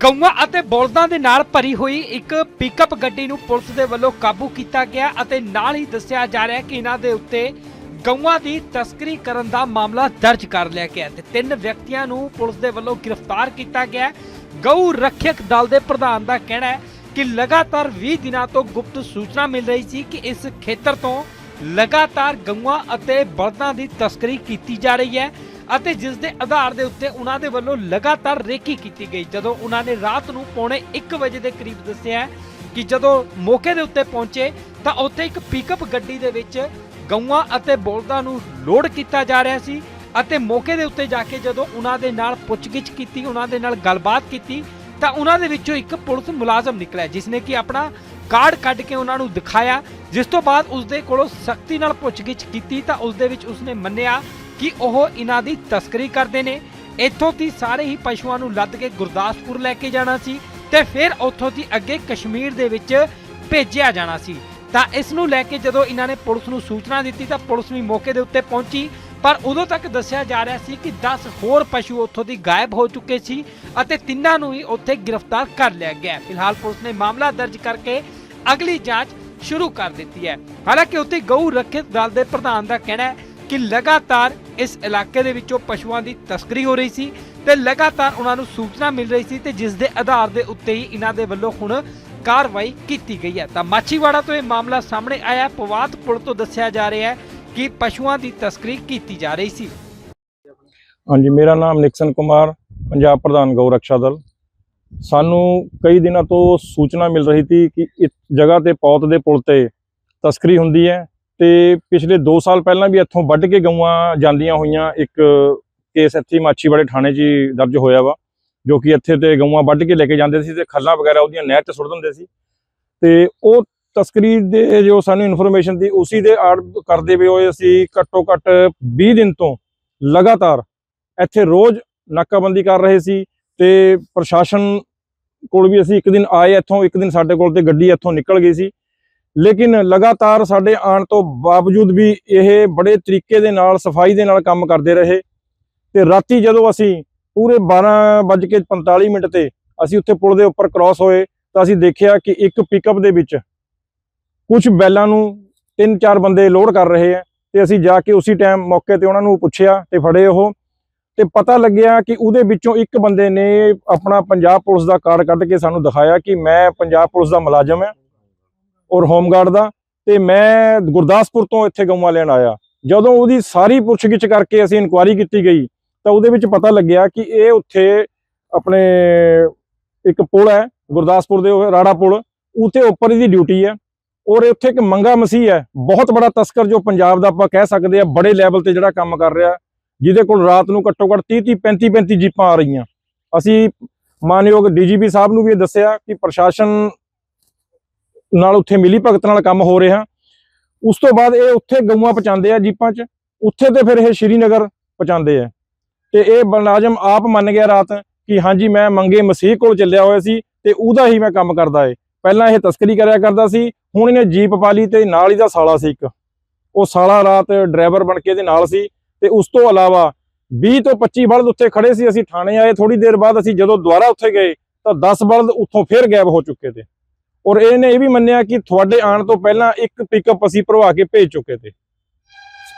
ਗਊਆਂ ਅਤੇ ਬਲਦਾਂ ਦੇ ਨਾਲ ਭਰੀ ਹੋਈ ਇੱਕ ਪਿਕਅਪ ਗੱਡੀ ਨੂੰ ਪੁਲਿਸ ਦੇ ਵੱਲੋਂ ਕਾਬੂ ਕੀਤਾ ਗਿਆ ਅਤੇ ਨਾਲ ਹੀ ਦੱਸਿਆ ਜਾ ਰਿਹਾ ਕਿ ਇਹਨਾਂ ਦੇ ਉੱਤੇ ਗਊਆਂ ਦੀ ਤਸਕਰੀ ਕਰਨ ਦਾ ਮਾਮਲਾ ਦਰਜ ਕਰ ਲਿਆ ਗਿਆ ਹੈ ਤੇ ਤਿੰਨ ਵਿਅਕਤੀਆਂ ਨੂੰ ਪੁਲਿਸ ਦੇ ਵੱਲੋਂ ਗ੍ਰਿਫਤਾਰ ਕੀਤਾ ਗਿਆ ਗਊ ਰੱਖਿਅਕ ਦਲ ਦੇ ਪ੍ਰਧਾਨ ਦਾ ਕਹਿਣਾ ਹੈ ਕਿ ਲਗਾਤਾਰ 20 ਦਿਨਾਂ ਤੋਂ ਗੁਪਤ ਸੂਚਨਾ ਮਿਲ ਰਹੀ ਸੀ ਕਿ ਇਸ ਖੇਤਰ ਤੋਂ ਲਗਾਤਾਰ ਗਊਆਂ ਅਤੇ ਬਲਦਾਂ ਦੀ ਤਸਕਰੀ ਕੀਤੀ ਜਾ ਰਹੀ ਹੈ। ਅਤੇ ਜਿਸ ਦੇ ਆਧਾਰ ਦੇ ਉੱਤੇ ਉਹਨਾਂ ਦੇ ਵੱਲੋਂ ਲਗਾਤਾਰ ਰੇਕੀ ਕੀਤੀ ਗਈ। ਜਦੋਂ ਉਹਨਾਂ ਨੇ ਰਾਤ ਨੂੰ ਪੌਣੇ 1 ਵਜੇ ਦੇ ਕਰੀਬ ਦੱਸਿਆ ਕਿ ਜਦੋਂ ਮੌਕੇ ਦੇ ਉੱਤੇ ਪਹੁੰਚੇ, ਤਾਂ ਉੱਥੇ ਇੱਕ ਪਿਕਅਪ ਗੱਡੀ ਦੇ ਵਿੱਚ ਗਊਆਂ ਅਤੇ ਬਲਦਾਂ ਨੂੰ ਲੋਡ ਕੀਤਾ ਜਾ ਰਿਹਾ ਸੀ ਅਤੇ ਮੌਕੇ ਦੇ ਉੱਤੇ ਜਾ ਕੇ ਜਦੋਂ ਉਹਨਾਂ ਦੇ ਨਾਲ ਪੁੱਛਗਿੱਛ ਕੀਤੀ, ਉਹਨਾਂ ਦੇ ਨਾਲ ਗੱਲਬਾਤ ਕੀਤੀ, ਤਾਂ ਉਹਨਾਂ ਦੇ ਵਿੱਚੋਂ ਇੱਕ ਪੁਲਿਸ ਮੁਲਾਜ਼ਮ ਨਿਕਲਿਆ ਜਿਸ ਨੇ ਕਿ ਆਪਣਾ ਕਾਰਡ ਕੱਢ ਕੇ ਉਹਨਾਂ ਨੂੰ ਦਿਖਾਇਆ। ਜਿਸ ਤੋਂ ਬਾਅਦ ਉਸ ਦੇ ਕੋਲੋਂ ਸਖਤੀ ਨਾਲ ਪੁੱਛਗਿੱਛ ਕੀਤੀ, ਤਾਂ ਉਸ ਦੇ ਵਿੱਚ ਉਸਨੇ ਮੰਨਿਆ ਕਿ ਉਹ ਇਹਨਾਂ ਦੀ ਤਸਕਰੀ ਕਰਦੇ ਨੇ। ਇੱਥੋਂ ਦੀ ਸਾਰੇ ਹੀ ਪਸ਼ੂਆਂ ਨੂੰ ਲੱਦ ਕੇ ਗੁਰਦਾਸਪੁਰ ਲੈ ਕੇ ਜਾਣਾ ਸੀ ਤੇ ਫਿਰ ਉੱਥੋਂ ਦੀ ਅੱਗੇ ਕਸ਼ਮੀਰ ਦੇ ਵਿੱਚ ਭੇਜਿਆ ਜਾਣਾ ਸੀ। ਤਾਂ ਇਸ ਨੂੰ ਲੈ ਕੇ ਜਦੋਂ ਇਹਨਾਂ ਨੇ ਪੁਲਿਸ ਨੂੰ ਸੂਚਨਾ ਦਿੱਤੀ ਤਾਂ ਪੁਲਿਸ ਵੀ ਮੌਕੇ ਦੇ ਉੱਤੇ ਪਹੁੰਚੀ। ਪਰ ਉਦੋਂ ਤੱਕ ਦੱਸਿਆ ਜਾ ਰਿਹਾ ਸੀ ਕਿ 10 ਹੋਰ ਪਸ਼ੂ ਉੱਥੋਂ ਦੀ ਗਾਇਬ ਹੋ ਚੁੱਕੇ ਸੀ ਅਤੇ ਤਿੰਨਾਂ ਨੂੰ ਹੀ ਉੱਥੇ ਗ੍ਰਿਫਤਾਰ ਕਰ ਲਿਆ ਗਿਆ। ਫਿਲਹਾਲ ਪੁਲਿਸ ਨੇ ਮਾਮਲਾ ਦਰਜ ਕਰਕੇ ਅਗਲੀ ਜਾਂਚ ਸ਼ੁਰੂ ਕਰ ਦਿੱਤੀ ਹੈ। ਹਾਲਾਂਕਿ ਉੱਥੇ ਗਊ ਰੱਖਿਅਕ ਦਲ ਦੇ ਪ੍ਰਧਾਨ ਦਾ ਕਹਿਣਾ ਹੈ ਕਿ ਲਗਾਤਾਰ ਇਸ ਇਲਾਕੇ ਦੇ ਵਿੱਚੋਂ ਪਸ਼ੂਆਂ ਦੀ ਤਸਕਰੀ ਹੋ ਰਹੀ ਸੀ ਤੇ ਲਗਾਤਾਰ ਉਹਨਾਂ ਨੂੰ ਸੂਚਨਾ ਮਿਲ ਰਹੀ ਸੀ ਤੇ ਜਿਸ ਦੇ ਆਧਾਰ ਦੇ ਉੱਤੇ ਹੀ ਇਹਨਾਂ ਦੇ ਵੱਲੋਂ ਹੁਣ ਕਾਰਵਾਈ ਕੀਤੀ ਗਈ ਹੈ। ਤਾਂ ਮਾਛੀਵਾੜਾ ਤੋਂ ਇਹ ਮਾਮਲਾ ਸਾਹਮਣੇ ਆਇਆ। ਪਵਾਤ ਪੁਲ ਤੋਂ ਦੱਸਿਆ ਜਾ ਰਿਹਾ ਹੈ ਕਿ ਪਸ਼ੂਆਂ ਦੀ ਤਸਕਰੀ ਕੀਤੀ ਜਾ ਰਹੀ ਸੀ। ਹਾਂਜੀ, ਮੇਰਾ ਨਾਮ ਨਿਕਸਨ ਕੁਮਾਰ, ਪੰਜਾਬ ਪ੍ਰਧਾਨ ਗਊ ਰੱਖਿਆ ਦਲ। ਸਾਨੂੰ ਕਈ ਦਿਨਾਂ ਤੋਂ ਸੂਚਨਾ ਮਿਲ ਰਹੀ ਸੀ ਕਿ ਇਸ ਜਗ੍ਹਾ ਤੇ ਪੌਤ ਦੇ ਪੁਲ ਤੇ ਤਸਕਰੀ ਹੁੰਦੀ ਹੈ। ਤੇ ਪਿਛਲੇ 2 ਸਾਲ ਪਹਿਲਾਂ ਵੀ ਇੱਥੋਂ ਵੱਢ ਕੇ ਗਊਆਂ ਜਾਂਦੀਆਂ ਹੋਈਆਂ, ਇੱਕ ਕੇਸ ਇੱਥੇ ਮਾਛੀਵਾੜੇ ਥਾਣੇ 'ਚ ਹੀ ਦਰਜ ਹੋਇਆ ਵਾ, ਜੋ ਕਿ ਇੱਥੇ ਤੇ ਗਊਆਂ ਵੱਢ ਕੇ ਲੈ ਕੇ ਜਾਂਦੇ ਸੀ ਤੇ ਖੱਲਾਂ ਵਗੈਰਾ ਉਹਦੀਆਂ ਨਹਿਰ 'ਚ ਸੁੱਟ ਦਿੰਦੇ ਸੀ। ਤੇ ਉਹ ਤਸਕਰੀ ਦੇ ਜੋ ਸਾਨੂੰ ਇਨਫੋਰਮੇਸ਼ਨ ਦੀ ਉਸੇ ਦੇ ਆੜ ਕਰਦੇ ਵੀ ਹੋਏ ਅਸੀਂ ਘੱਟੋ ਘੱਟ 20 ਦਿਨ ਤੋਂ ਲਗਾਤਾਰ ਇੱਥੇ ਰੋਜ਼ ਨਾਕਾਬੰਦੀ ਕਰ ਰਹੇ ਸੀ ਤੇ ਪ੍ਰਸ਼ਾਸਨ ਕੋਲ ਵੀ ਅਸੀਂ ਇੱਕ ਦਿਨ ਆਏ ਇੱਥੋਂ, ਇੱਕ ਦਿਨ ਸਾਡੇ ਕੋਲ ਤੇ ਗੱਡੀ ਇੱਥੋਂ ਨਿਕਲ ਗਈ ਸੀ। ਲੇਕਿਨ ਲਗਾਤਾਰ ਸਾਡੇ ਆਉਣ ਤੋਂ ਬਾਵਜੂਦ ਵੀ ਇਹ ਬੜੇ ਤਰੀਕੇ ਦੇ ਨਾਲ, ਸਫ਼ਾਈ ਦੇ ਨਾਲ ਕੰਮ ਕਰਦੇ ਰਹੇ। ਤੇ ਰਾਤੀ ਜਦੋਂ ਅਸੀਂ ਪੂਰੇ 12:45 ਮਿੰਟ ਤੇ ਅਸੀਂ ਉੱਥੇ ਪੁਲ ਦੇ ਉੱਪਰ ਕ੍ਰਾਸ ਹੋਏ, ਤਾਂ ਅਸੀਂ ਦੇਖਿਆ ਕਿ ਇੱਕ ਪਿਕਅਪ ਦੇ ਵਿੱਚ ਕੁਝ ਬੈਲਾਂ ਨੂੰ ਤਿੰਨ ਚਾਰ ਬੰਦੇ ਲੋਡ ਕਰ ਰਹੇ ਆ ਤੇ ਅਸੀਂ ਜਾ ਕੇ ਉਸੇ ਟਾਈਮ ਮੌਕੇ ਤੇ ਉਹਨਾਂ ਨੂੰ ਪੁੱਛਿਆ ਤੇ ਫੜੇ ਉਹ। ਤੇ ਪਤਾ ਲੱਗਿਆ ਕਿ ਉਹਦੇ ਵਿੱਚੋਂ ਇੱਕ ਬੰਦੇ ਨੇ ਆਪਣਾ ਪੰਜਾਬ ਪੁਲਿਸ ਦਾ ਕਾਰਡ ਕੱਢ ਕੇ ਸਾਨੂੰ ਦਿਖਾਇਆ ਕਿ ਮੈਂ ਪੰਜਾਬ ਪੁਲਿਸ ਦਾ ਮੁਲਾਜ਼ਮ ਹਾਂ। ਔਰ ਹੋਮਗਾਰਡ ਦਾ, ਤੇ ਮੈਂ ਗੁਰਦਾਸਪੁਰ ਤੋਂ ਇੱਥੇ ਗਊਆਂ ਲੈਣ ਆਇਆ। ਜਦੋਂ ਉਹਦੀ ਸਾਰੀ ਪੁੱਛਗਿੱਛ ਕਰਕੇ ਅਸੀਂ ਇਨਕੁਆਇਰੀ ਕੀਤੀ ਗਈ, ਤਾਂ ਉਹਦੇ ਵਿੱਚ ਪਤਾ ਲੱਗਿਆ ਕਿ ਇਹ ਉੱਥੇ ਆਪਣੇ ਇੱਕ ਪੁਲ ਹੈ, ਗੁਰਦਾਸਪੁਰ ਦੇ ਰਾੜਾ ਪੁਲ ਉੱਤੇ ਉੱਪਰ ਇਹਦੀ ਡਿਊਟੀ ਹੈ। ਔਰ ਉੱਥੇ ਇੱਕ ਮੰਗਾ ਮਸੀਹ ਹੈ, ਬਹੁਤ ਬੜਾ ਤਸਕਰ ਜੋ ਪੰਜਾਬ ਦਾ ਆਪਾਂ ਕਹਿ ਸਕਦੇ ਆ ਬੜੇ ਲੈਵਲ ਤੇ ਜਿਹੜਾ ਕੰਮ ਕਰ ਰਿਹਾ, ਜਿਹਦੇ ਕੋਲ ਰਾਤ ਨੂੰ ਘੱਟੋ ਘੱਟ 30 30 35 35 ਜੀਪਾਂ ਆ ਰਹੀਆਂ। ਅਸੀਂ ਮਾਨਯੋਗ ਡੀਜੀਪੀ ਸਾਹਿਬ ਨੂੰ ਵੀ ਇਹ ਦੱਸਿਆ ਕਿ ਪ੍ਰਸ਼ਾਸਨ ਨਾਲ ਉੱਥੇ ਮਿਲੀ ਭਗਤ ਨਾਲ ਕੰਮ ਹੋ ਰਿਹਾ। ਉਸ ਤੋਂ ਬਾਅਦ ਇਹ ਉੱਥੇ ਗਊਆਂ ਪਹੁੰਚਾਉਂਦੇ ਆ ਜੀਪਾਂ 'ਚ। ਉੱਥੇ ਤੇ ਫਿਰ ਇਹ ਸ਼੍ਰੀਨਗਰ ਪਹੁੰਚਾਉਂਦੇ ਆ। ਤੇ ਇਹ ਮੁਲਾਜ਼ਮ ਆਪ ਮੰਨ ਗਿਆ ਰਾਤ ਕਿ ਹਾਂਜੀ, ਮੈਂ ਮੰਗੇ ਮਸੀਹ ਕੋਲ ਚੱਲਿਆ ਹੋਇਆ ਸੀ ਤੇ ਉਹਦਾ ਹੀ ਮੈਂ ਕੰਮ ਕਰਦਾ ਏ। ਪਹਿਲਾਂ ਇਹ ਤਸਕਰੀ ਕਰਿਆ ਕਰਦਾ ਸੀ, ਹੁਣ ਇਹਨੇ ਜੀਪ ਪਾ ਲਈ ਤੇ ਨਾਲ ਹੀ ਦਾ ਸਾਲਾ ਸੀ ਇੱਕ। ਉਹ ਸਾਲਾ ਰਾਤ ਡਰਾਈਵਰ ਬਣ ਕੇ ਇਹਦੇ ਨਾਲ ਸੀ ਤੇ ਉਸ ਤੋਂ ਇਲਾਵਾ 20 ਤੋਂ 25 ਬਲਦ ਉੱਥੇ ਖੜੇ ਸੀ, ਅਸੀਂ ਥਾਣੇ ਆਏ। ਥੋੜੀ ਦੇਰ ਬਾਅਦ ਅਸੀਂ ਜਦੋਂ ਦੁਬਾਰਾ ਉੱਥੇ ਗਏ ਤਾਂ 10 ਬਲਦ ਉੱਥੋਂ ਫੇਰ ਗਾਇਬ ਹੋ ਚੁੱਕੇ ਤੇ। ਔਰ ਇਹਨੇ ਇਹ ਵੀ ਮੰਨਿਆ ਕਿ ਤੁਹਾਡੇ ਆਉਣ ਤੋਂ ਪਹਿਲਾਂ ਇੱਕ ਪਿਕਅਪ ਅਸੀਂ ਭਰਵਾ ਕੇ ਭੇਜ ਚੁੱਕੇ ਤੇ।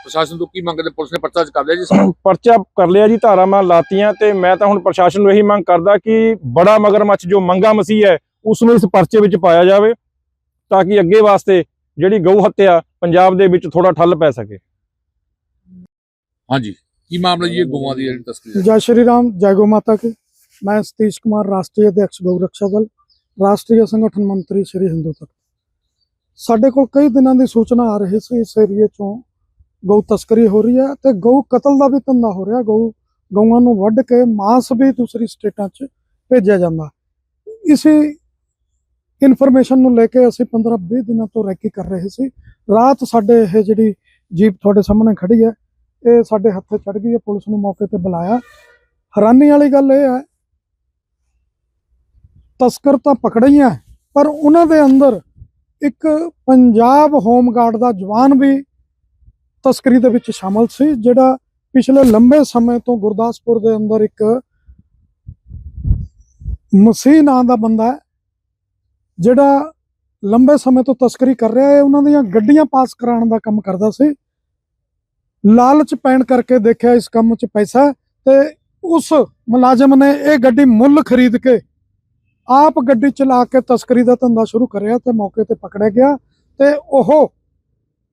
ਪ੍ਰਸ਼ਾਸਨ ਤੋਂ ਕੀ ਮੰਗਦੇ ਪੁਲਿਸ ਨੇ ਪਰਚਾ ਕਰ ਲਿਆ ਜੀ ਪਰਚਾ ਕਰ ਲਿਆ ਜੀ ਧਾਰਾਵਾਂ ਲਾਤੀਆਂ ਤੇ ਮੈਂ ਤਾਂ ਹੁਣ ਪ੍ਰਸ਼ਾਸਨ ਨੂੰ ਇਹੀ ਮੰਗ ਕਰਦਾ ਕਿ ਬੜਾ ਮਗਰਮੱਛ ਜੋ ਮੰਗਾ ਮਸੀਹ ਹੈ ਉਸ ਨੂੰ ਇਸ ਪਰਚੇ ਵਿੱਚ ਪਾਇਆ ਜਾਵੇ ਤਾਂ ਕਿ ਅੱਗੇ ਵਾਸਤੇ ਜਿਹੜੀ ਗਊ ਹੱਤਿਆ ਪੰਜਾਬ ਦੇ ਵਿੱਚ ਥੋੜਾ ਠੱਲ ਪੈ ਸਕੇ। ਹਾਂਜੀ। ਕੀ ਮਾਮਲਾ ਜੀ ਇਹ ਗਊਆਂ ਦੀ ਜਿਹੜੀ ਤਸਕਰੀ ਜੈ ਸ਼੍ਰੀ ਰਾਮ ਜੈ ਗੋ ਮਾਤਾ ਕੀ। ਮੈਂ ਸਤੀਸ਼ ਕੁਮਾਰ ਰਾਸ਼ਟਰੀ ਅਧਿਕਸ਼ ਗਊ ਰੱਖਿਆ ਦਲ। ਰਾਸ਼ਟਰੀ ਸੰਗਠਨ ਮੰਤਰੀ ਸ਼੍ਰੀ ਹਿੰਦੂ ਤੱਕ। ਸਾਡੇ ਕੋਲ ਕਈ ਦਿਨਾਂ ਦੀ ਸੂਚਨਾ ਆ ਰਹੀ ਸੀ, ਇਸ ਏਰੀਏ ਚੋਂ ਗਊ ਤਸਕਰੀ ਹੋ ਰਹੀ ਹੈ ਤੇ ਗਊ ਕਤਲ ਦਾ ਵੀ ਧੰਦਾ ਹੋ ਰਿਹਾ। ਗਊ, ਗਊਆਂ ਨੂੰ ਵੱਢ ਕੇ ਮਾਸ ਵੀ ਦੂਸਰੀ ਸਟੇਟਾਂ 'ਚ ਭੇਜਿਆ ਜਾਂਦਾ। ਇਸੇ ਇਨਫੋਰਮੇਸ਼ਨ ਨੂੰ ਲੈ ਕੇ ਅਸੀਂ 15-20 ਦਿਨਾਂ ਤੋਂ ਰੈਕੀ ਕਰ ਰਹੇ ਸੀ। ਰਾਤ ਸਾਡੇ ਇਹ ਜਿਹੜੀ ਜੀਪ ਤੁਹਾਡੇ ਸਾਹਮਣੇ ਖੜੀ ਹੈ, ਇਹ ਸਾਡੇ ਹੱਥੇ ਚੜ ਗਈ ਹੈ, ਪੁਲਿਸ ਨੂੰ ਮੌਕੇ ਤੇ ਬੁਲਾਇਆ। ਹੈਰਾਨੀ ਵਾਲੀ ਗੱਲ ਇਹ ਹੈ ਤਸਕਰ ਤਾਂ ਪਕੜੀਆਂ ਪਰ ਉਹਨਾਂ ਦੇ ਅੰਦਰ ਇੱਕ ਪੰਜਾਬ ਹੋਮਗਾਰਡ ਦਾ ਜਵਾਨ ਵੀ ਤਸਕਰੀ ਦੇ ਵਿੱਚ ਸ਼ਾਮਲ ਸੀ, ਜਿਹੜਾ ਪਿਛਲੇ ਲੰਬੇ ਸਮੇਂ ਤੋਂ ਗੁਰਦਾਸਪੁਰ ਦੇ ਅੰਦਰ ਇੱਕ ਮਸੀਹ ਨਾਂ ਦਾ ਬੰਦਾ ਹੈ, ਜਿਹੜਾ ਲੰਬੇ ਸਮੇਂ ਤੋਂ ਤਸਕਰੀ ਕਰ ਰਿਹਾ ਹੈ ਉਹਨਾਂ ਦੀਆਂ ਗੱਡੀਆਂ ਪਾਸ ਕਰਾਉਣ ਦਾ ਕੰਮ ਕਰਦਾ ਸੀ। ਲਾਲਚ ਪੈਣ ਕਰਕੇ ਦੇਖਿਆ ਇਸ ਕੰਮ 'ਚ ਪੈਸਾ ਹੈ ਤੇ ਉਸ ਮੁਲਾਜ਼ਮ ਨੇ ਇਹ ਗੱਡੀ ਮੁੱਲ ਖਰੀਦ ਕੇ ਆਪ ਗੱਡੀ ਚਲਾ ਕੇ ਤਸਕਰੀ ਦਾ ਧੰਦਾ ਸ਼ੁਰੂ ਕਰਿਆ ਤੇ ਮੌਕੇ ਤੇ ਪਕੜਿਆ ਗਿਆ ਤੇ ਉਹ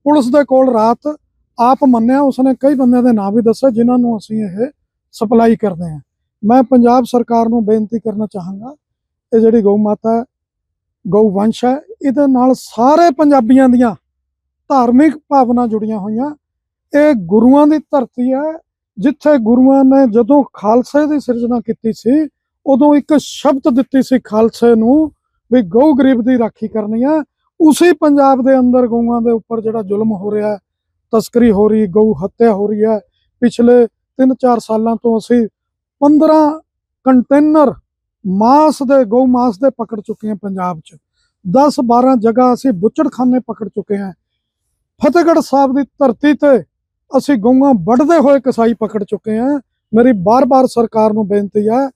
ਪੁਲਿਸ ਦੇ ਕੋਲ ਰਾਤ ਆਪ ਮੰਨਿਆ, ਉਸਨੇ ਕਈ ਬੰਦਿਆਂ ਦੇ ਨਾਮ ਵੀ ਦੱਸੇ ਜਿਨ੍ਹਾਂ ਨੂੰ ਅਸੀਂ ਇਹ ਸਪਲਾਈ ਕਰਦੇ ਹਾਂ। ਮੈਂ ਪੰਜਾਬ ਸਰਕਾਰ ਨੂੰ ਬੇਨਤੀ ਕਰਨਾ ਚਾਹਾਂਗਾ, ਇਹ ਜਿਹੜੀ ਗਊ ਮਾਤਾ ਹੈ, ਗਊ ਵੰਸ਼ ਹੈ, ਇਹਦੇ ਨਾਲ ਸਾਰੇ ਪੰਜਾਬੀਆਂ ਦੀਆਂ ਧਾਰਮਿਕ ਭਾਵਨਾ ਜੁੜੀਆਂ ਹੋਈਆਂ। ਇਹ ਗੁਰੂਆਂ ਦੀ ਧਰਤੀ ਹੈ, ਜਿੱਥੇ ਗੁਰੂਆਂ ਨੇ ਜਦੋਂ ਖਾਲਸੇ ਦੀ ਸਿਰਜਣਾ ਕੀਤੀ ਸੀ ਉਦੋਂ ਇੱਕ ਸ਼ਬਦ ਦਿੱਤੀ ਸੀ ਖਾਲਸੇ ਨੂੰ ਵੀ ਗਊ ਗਰੀਬ ਦੀ ਰਾਖੀ ਕਰਨੀ ਹੈ ਉਸੇ ਪੰਜਾਬ ਦੇ ਅੰਦਰ ਗਊਆਂ ਦੇ ਉੱਪਰ ਜਿਹੜਾ ਜ਼ੁਲਮ ਹੋ ਰਿਹਾ, ਤਸਕਰੀ ਹੋ ਰਹੀ, ਗਊ ਹੱਤਿਆ ਹੋ ਰਹੀ ਹੈ। ਪਿਛਲੇ 3-4 ਸਾਲਾਂ ਤੋਂ ਅਸੀਂ 15 ਕੰਟੇਨਰ ਮਾਸ ਦੇ, ਗਊ ਮਾਸ ਦੇ ਪਕੜ ਚੁੱਕੇ ਹਾਂ ਪੰਜਾਬ 'ਚ। 10-12 ਜਗ੍ਹਾ ਅਸੀਂ ਬੁੱਚੜਖਾਨੇ ਪਕੜ ਚੁੱਕੇ ਹਾਂ। ਫਤਿਹਗੜ੍ਹ ਸਾਹਿਬ ਦੀ ਧਰਤੀ ਤੇ ਅਸੀਂ ਗਊਆਂ ਵੱਢਦੇ ਹੋਏ ਕਸਾਈ ਪਕੜ ਚੁੱਕੇ ਹਾਂ। ਮੇਰੀ ਬਾਰ-ਬਾਰ ਸਰਕਾਰ ਨੂੰ ਬੇਨਤੀ ਹੈ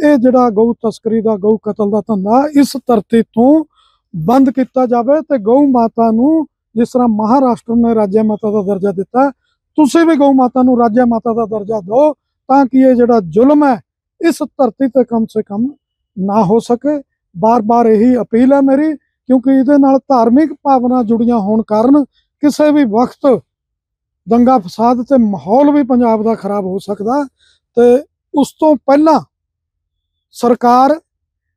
ਇਹ ਜਿਹੜਾ ਗਊ ਤਸਕਰੀ ਦਾ, ਗਊ ਕਤਲ ਦਾ ਧੰਦਾ ਇਸ ਧਰਤੀ ਤੋਂ ਬੰਦ ਕੀਤਾ ਜਾਵੇ ਤੇ ਗਊ ਮਾਤਾ ਨੂੰ ਜਿਸ ਤਰ੍ਹਾਂ ਮਹਾਰਾਸ਼ਟਰ ਨੇ ਰਾਜਿਆ ਮਾਤਾ ਦਾ ਦਰਜਾ ਦਿੱਤਾ, ਤੁਸੀਂ ਵੀ ਗਊ ਮਾਤਾ ਨੂੰ ਰਾਜਿਆ ਮਾਤਾ ਦਾ ਦਰਜਾ ਦਿਓ ਤਾਂ ਕਿ ਇਹ ਜਿਹੜਾ ਜ਼ੁਲਮ ਹੈ, ਇਸ ਧਰਤੀ ਤੇ ਕਮ ਸੇ ਕਮ ਨਾ ਹੋ ਸਕੇ। ਬਾਰ-ਬਾਰ ਇਹੀ ਅਪੀਲ ਹੈ ਮੇਰੀ, ਕਿਉਂਕਿ ਇਹਦੇ ਨਾਲ ਧਾਰਮਿਕ ਭਾਵਨਾ ਜੁੜੀਆਂ ਹੋਣ ਕਾਰਨ ਕਿਸੇ ਵੀ ਵਕਤ ਦੰਗਾ ਫਸਾਦ ਤੇ ਮਾਹੌਲ ਵੀ ਪੰਜਾਬ ਦਾ ਖਰਾਬ ਹੋ ਸਕਦਾ ਤੇ ਉਸ ਤੋਂ ਪਹਿਲਾਂ ਸਰਕਾਰ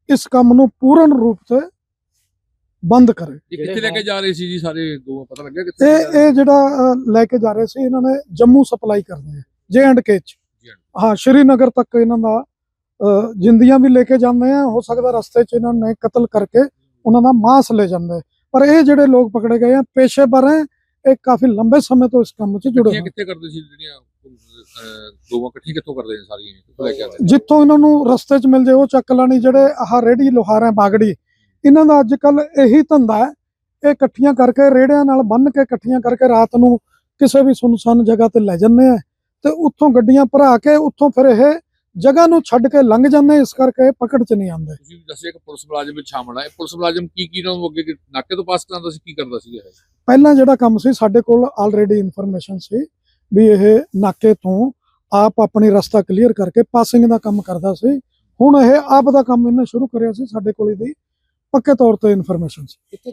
ਇਸ ਕੰਮ ਨੂੰ ਪੂਰਨ ਰੂਪ ਤੇ ਬੰਦ ਕਰੇ। ਕਿੱਥੇ ਲੈ ਕੇ ਜਾ ਰਹੇ ਸੀ ਜੀ ਸਾਰੇ ਦੋ ਪਤਾ ਲੱਗਿਆ ਕਿੱਥੇ ਇਹ ਇਹ ਜਿਹੜਾ ਲੈ ਕੇ ਜਾ ਰਹੇ ਸੀ ਇਹਨਾਂ ਨੇ ਜੰਮੂ ਸਪਲਾਈ ਕਰਦੇ ਆ ਜੇ ਐਂਡ ਕੇ ਚ। ਹਾਂ ਸ਼੍ਰੀਨਗਰ ਤੱਕ ਇਹਨਾਂ ਦਾ ਜਿੰਦੀਆਂ ਵੀ ਲੈ ਕੇ ਜਾਂਦੇ ਆ ਹੋ ਸਕਦਾ ਰਸਤੇ 'ਚ ਇਹਨਾਂ ਨੇ ਕਤਲ ਕਰਕੇ ਉਹਨਾਂ ਦਾ ਮਾਂਸ ਲੈ ਜਾਂਦੇ ਪਰ ਇਹ ਜਿਹੜੇ ਲੋਕ ਪਕੜੇ ਗਏ ਆ ਪੇਸ਼ੇਵਰ ਹੈ ਇਹ ਕਾਫੀ ਲੰਬੇ ਸਮੇਂ ਤੋਂ ਇਸ ਕੰਮ 'ਚ ਜੁੜੇ ਹੋਏ ਕਿੱਥੇ ਕਰਦੇ ਸੀ ਜਿਹੜੀਆਂ ਦੋਵਾਂ ਇਕੱਠੀਆਂ ਕਿੱਥੋਂ ਕਰਦੇ ਨੇ ਸਾਰੀਆਂ ਕਿੱਥੋਂ ਲੈ ਕੇ ਆਉਂਦੇ ਜਿੱਥੋਂ ਇਹਨਾਂ ਨੂੰ ਰਸਤੇ 'ਚ ਮਿਲ ਜੇ ਉਹ ਚੱਕ ਲੈਣੀ ਜਿਹੜੇ ਆਹ ਰੇੜੀ ਲੋਹਾਰਾਂ ਬਾਗੜੀ। ਇਹਨਾਂ ਦਾ ਅੱਜ ਕੱਲ ਇਹੀ ਧੰਦਾ ਹੈ ਇਹ ਇਕੱਠੀਆਂ ਕਰਕੇ ਰੇੜਿਆਂ ਨਾਲ ਬੰਨ ਕੇ ਇਕੱਠੀਆਂ ਕਰਕੇ ਰਾਤ ਨੂੰ ਕਿਸੇ ਵੀ ਸੁਨਸਾਨ ਜਗ੍ਹਾ ਤੇ ਲੈ ਜਾਂਦੇ ਆ ਤੇ ਉੱਥੋਂ ਗੱਡੀਆਂ ਭਰਾ ਕੇ ਉੱਥੋਂ ਫਿਰ ਇਹ ਜਗ੍ਹਾ ਨੂੰ ਛੱਡ ਕੇ ਲੰਘ ਜਾਂਦੇ ਇਸ ਕਰਕੇ ਪਕੜ 'ਚ ਨਹੀਂ ਆਉਂਦੇ। ਤੁਸੀਂ ਦੱਸਿਆ ਕਿ ਪੁਲਿਸ ਮੁਲਾਜ਼ਮ ਵਿੱਚ ਸ਼ਾਮਲ ਹੈ ਪੁਲਿਸ ਮੁਲਾਜ਼ਮ ਕੀ ਕੀ ਨੂੰ ਅੱਗੇ ਨਾਕੇ ਤੋਂ ਪਾਸ ਕਰਾਉਂਦਾ ਸੀ ਕੀ ਕਰਦਾ ਸੀ ਇਹ? ਪਹਿਲਾਂ ਜਿਹੜਾ ਕੰਮ ਸੀ ਸਾਡੇ ਕੋਲ ਆਲਰੇਡੀ ਇਨਫੋਰਮੇਸ਼ਨ ਸੀ। ਵੀ ਇਹ ਨਾਕੇ ਤੋਂ ਆਪ ਆਪਣੀ ਰਸਤਾ ਕਲੀਅਰ ਕਰਕੇ ਪਾਸਿੰਗ ਦਾ ਕੰਮ ਕਰਦਾ ਸੀ। ਹੁਣ ਇਹ ਆਪ ਦਾ ਕੰਮ ਇਹਨੇ ਸ਼ੁਰੂ ਕਰਿਆ ਸੀ ਸਾਡੇ ਕੋਲ ਇਹਦੀ ਪੱਕੇ ਤੌਰ ਤੇ ਇਨਫੋਰਮੇਸ਼ਨ ਸੀ।